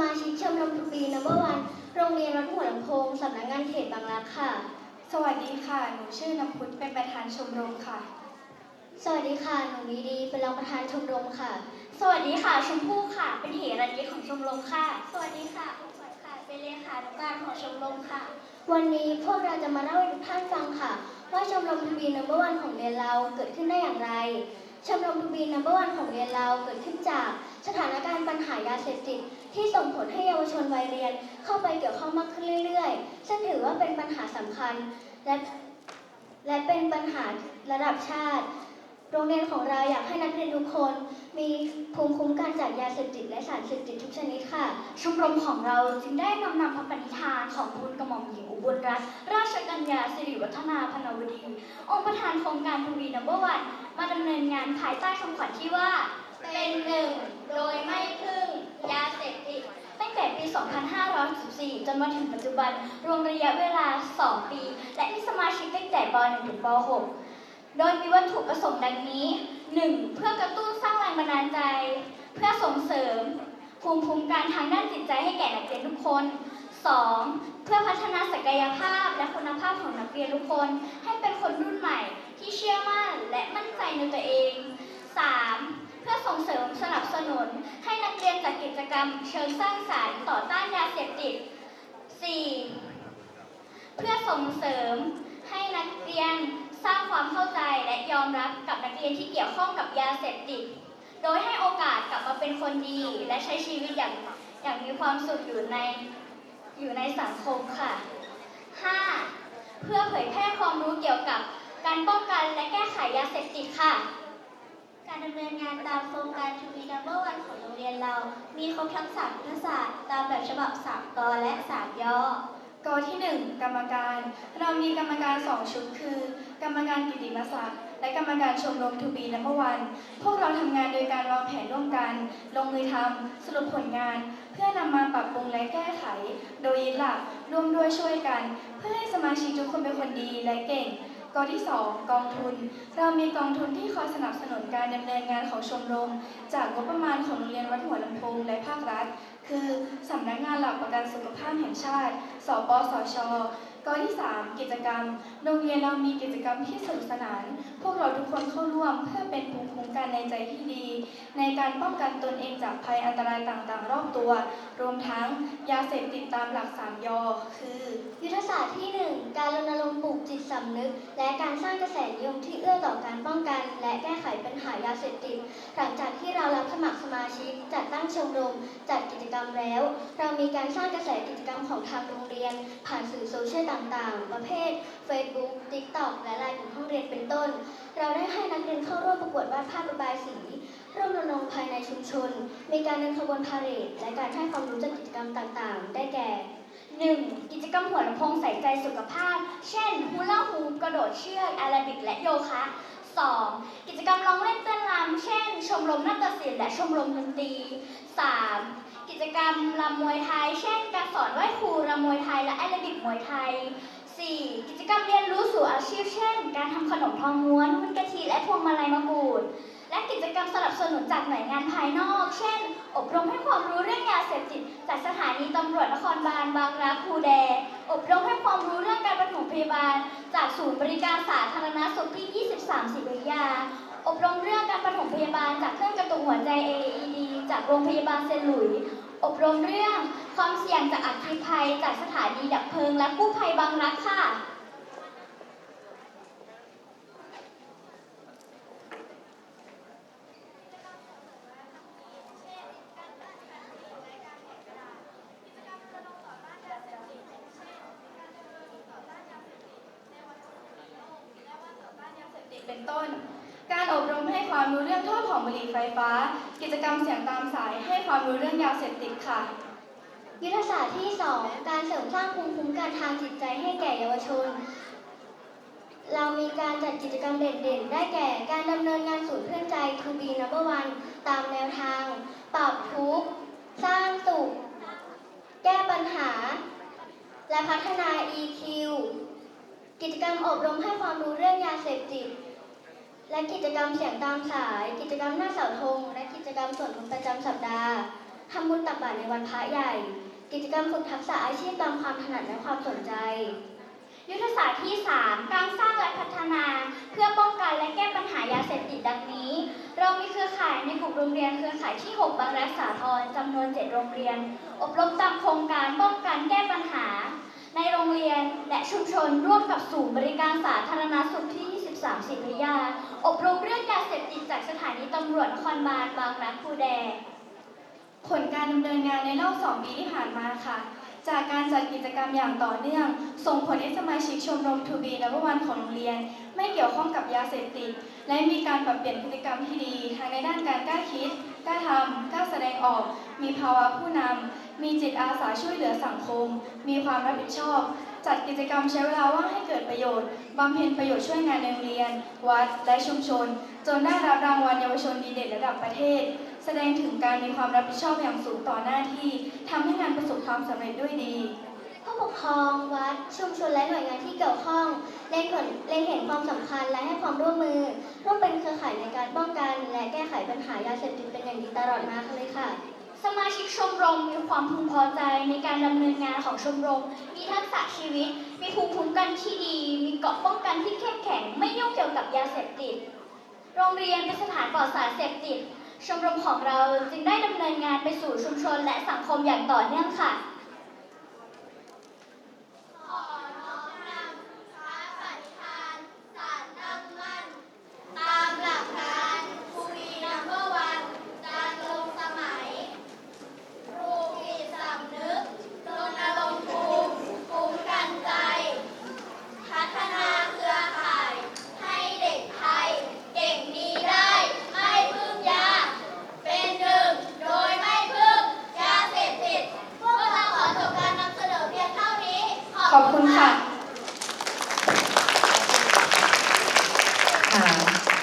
มทูบีนัมเบอร์วันโรงเรียนวัดหัวลำโพงสำนักงานเขตบางรักค่ะ สวัสดีค่ะ หนูชื่อน้ำพุทธเป็นประธานชมรมค่ะ สวัสดีค่ะ หนูดีดีเป็นรองประธานชมรมค่ะ สวัสดีค่ะ ชมพู่ค่ะ เป็นเหรัญยิกของชมรมค่ะ สวัสดีค่ะคุณขวัญค่ะ เป็นเลขานุการของชมรมค่ะ วันนี้พวกเราจะมาเล่าให้ทุกท่านฟังค่ะ ว่าชมรมทูบีนัมเบอร์วันของเรียนเราเกิดขึ้นได้อย่างไรชมรมทูบีนัมเบอร์วันของเรียนเราเกิดขึ้นจากสถานการณ์ปัญหายาเสพติด ที่ส่งผลให้เยาวชนวัยเรียนเข้าไปเกี่ยวข้องมากขึ้นเรื่อยๆ ซึ่งถือว่าเป็นปัญหาสำคัญ และและเป็นปัญหาระดับชาติ โรงเรียนของเราอยากให้นักเรียนทุกคน มีภูมิคุ้มกันจากยาเสพติดและสารเสพติดทุกชนิดค่ะ ชมรมของเราจึงได้นำนำพระปณิธานของทุนกระหม่อมหญิงอุบลรัตน์ราชกัญญาสิริวัฒนาพนวดี องค์ประธานโครงการทวีนัมเบอร์วันมาดำเนินงานภายใต้คำขวัญที่ว่า เป็นหนึ่งโดยไม่พึ่ง ยาเสพติดตั้งแต่ปี 2514 จนมาถึงปัจจุบัน รวมระยะเวลา 2 ปี และมีสมาชิกตั้งแต่ป .1 ถึงป .6 โดยมีวัตถุประสงค์ดังนี้ 1. เพื่อกระตุ้นสร้างแรงบันดาลใจ เพื่อส่งเสริม ภูมิคุ้มกันทางด้านจิตใจให้แก่นักเรียนทุกคน 2. เพื่อพัฒนาศักยภาพและคุณภาพของนักเรียนทุกคน ให้เป็นคนรุ่นใหม่ที่เชื่อมั่นและมั่นใจในตัวเอง 3. เพื่อส่งเสริมสนับสนุน ให้นักเรียนจัด กิจกรรมเชิงสร้างสรรค์ต่อต้านยาเสพติด 4. เพื่อส่งเสริมให้นักเรียนสร้างความเข้าใจและยอมรับกับนักเรียนที่เกี่ยวข้องกับยาเสพติด โดยให้โอกาสกลับมาเป็นคนดีและใช้ชีวิตอย่างอย่างมีความสุขอยู่ในอยู่ในสังคมค่ะ 5. เพื่อเผยแพร่ความรู้เกี่ยวกับการป้องกันและแก้ไขยาเสพติดค่ะ การดำเนินงานตามโครงการทูบีนัมเบอร์วันของโรงเรียนเรา มีครบทั้งสามยุทธศาสตร์ตามแบบฉบับสามกและสามย่อกอที่ 1 กรรมการ เรามีกรรมการ 2 ชุดคือ กรรมการกิติมศักดิ์และกรรมการชมรมทูบีนัมเบอร์วันพวกเราทำงานโดยการวางแผนร่วมกัน ลงมือทำสรุปผลงาน เพื่อนำมาปรับปรุงและแก้ไข โดยยึดหลักร่วมด้วยช่วยกัน เพื่อให้สมาชิกทุกคนเป็นคนดีและเก่ง กอที่ 2 กองทุน เรามีกองทุนที่คอยสนับสนุนการดำเนินงานของชมรม จากงบประมาณของโรงเรียนวัดหัวลำโพงและภาครัฐ คือสำนักงานหลักประกันสุขภาพแห่งชาติ สปสช กอที่ 3 กิจกรรม โรงเรียนเรามีกิจกรรมที่สนุกสนาน พวกเราทุกคนเข้าร่วมเพื่อเป็นภูมิคุ้มกันในใจที่ดี ในการป้องกันตนเองจากภัยอันตรายต่างๆ รอบตัว รวมทั้งยาเสพติดตามหลักสามยอคือ ยุทธศาสตร์ที่ 1 การรณรงค์ปลูกจิตสำนึก และการสร้างกระแสนิยมที่เอื้อต่อการป้องกัน และแก้ไขปัญหายาเสพติด หลังจากที่เรารับสมัครสมาชิกจัดตั้งชมรมจัดกิจกรรมแล้ว เรามีการสร้างกระแสกิจกรรมของทางโรงเรียน ผ่านสื่อโซเชียลต่างๆ ประเภท Facebook TikTok และไลน์กลุ่มห้องเรียนเป็นต้น เราได้ให้นักเรียนเข้าร่วมประกวดวาดภาพระบายสีร่วมรณรงค์ภายในชุมชน มีการเดินขบวนพาเหรดและการให้ความรู้จากกิจกรรมต่างๆ ได้แก่ 1. กิจกรรมหัวลำโพงใส่ใจสุขภาพ เช่นฮูลาฮูปกระโดดเชือกแอโรบิกและโยคะ 2. กิจกรรมร้องเล่นเต้นรำเช่น ชมรมนาฏศิลป์และชมรมดนตรี 3. กิจกรรมรำมวยไทย เช่น การสอนว้ค รูรำมวยไทยและแอโรบิกมวยไทย 4. กิจกรรมเรียนรู้สู่อาชีพเช่น การทำขนมทองม้วนวุ้นกะทิและพวงมาลัยมะกรูด และกิจกรรมสนับสนุนจากหน่วยงานภายนอก เช่น อบรมให้ความรู้เรื่องยาเสพติดจากสถานีตำรวจนครบาลบางรักคูแด อบรมให้ความรู้เรื่องการปฐมพยาบาล จากศูนย์บริการสาธารณสุขที่ 23ศิริยา อบรมเรื่องการปฐมพยาบาลจากเครื่องกระตุ้นหัวใจ AED จากโรงพยาบาลเซนหลุยส์ อบรมเรื่องความเสี่ยงจากอัคคีภัยจากสถานีดับเพลิงและกู้ภัยบางรักค่ะ เป็นต้น อบรมให้ความรู้เรื่องโทษของบุหรี่ไฟฟ้า กิจกรรมเสียงตามสายให้ความรู้เรื่องยาเสพติดค่ะ ยุทธศาสตร์ที่ 2 การเสริมสร้างภูมิคุ้มกันทางจิตใจให้แก่เยาวชน เรามีการจัดกิจกรรมเด่นๆ ได้แก่การดำเนินงานศูนย์เพื่อนใจ To be number one ตามแนวทาง ปรับทุกข์ สร้างสุข แก้ปัญหา และพัฒนา EQ กิจกรรมอบรมให้ความรู้เรื่องยาเสพติด และกิจกรรมเสียงตามสาย กิจกรรมหน้าเสาธงและกิจกรรมส่วนรวมประจำสัปดาห์ทำบุญตักบาตรในวันพระใหญ่ กิจกรรมฝึกทักษะอาชีพตามความถนัดและความสนใจ ยุทธศาสตร์ที่ 3 การสร้างและพัฒนา เพื่อป้องกันและแก้ปัญหายาเสพติดดังนี้ เรามีเครือข่ายในกลุ่มโรงเรียนเครือข่ายที่ 6 บางรักสาทรจำนวน 7 โรงเรียน อบรมตามโครงการป้องกันแก้ปัญหา ในโรงเรียนและชุมชนร่วมกับศูนย์บริการสาธารณสุขที่ 23ศิริยา อบรมเรื่องยาเสพติดจากสถานีตำรวจนครบาลบางรักภูแดง ผลการดำเนินงานในรอบ 2 ปีที่ผ่านมาค่ะ จากการจัดกิจกรรมอย่างต่อเนื่อง ส่งผลให้สมาชิกชมรมทูบีนับวันของโรงเรียน ไม่เกี่ยวข้องกับยาเสพติด และมีการปรับเปลี่ยนพฤติกรรมที่ดี ทั้งในด้านการกล้าคิด กล้าทำกล้าแสดงออก มีภาวะผู้นำ มีจิตอาสาช่วยเหลือสังคม มีความรับผิดชอบ จัดกิจกรรมใช้เวลาว่างให้เกิดประโยชน์ บำเพ็ญประโยชน์ช่วยงานในโรงเรียน วัด และชุมชน จนได้รับรางวัลเยาวชนดีเด่นระดับประเทศ แสดงถึงการมีความรับผิดชอบอย่างสูงต่อหน้าที่ทำให้งานประสบความสำเร็จด้วยดี ผู้ปกครองวัดชุมชนและหน่วยงานที่เกี่ยวข้องเล็งเห็นเล็งเห็นความสำคัญและให้ความร่วมมือ ร่วมเป็นเครือข่ายในการป้องกัน และแก้ไขปัญหายาเสพติดเป็นอย่างดีตลอดมาเลยค่ะ สมาชิกชมรมมีความพึงพอใจในการดำเนินงานของชมรม มีทักษะชีวิต มีภูมิคุ้มกันที่ดี มีเกราะป้องกันที่เข้มแข็ง ไม่ยุ่งเกี่ยวกับยาเสพติด โรงเรียนเป็นสถานปลอดสารเสพติดชมรมของเราจึงได้ดำเนินงานไปสู่ชุมชนและสังคมอย่างต่อเนื่องค่ะ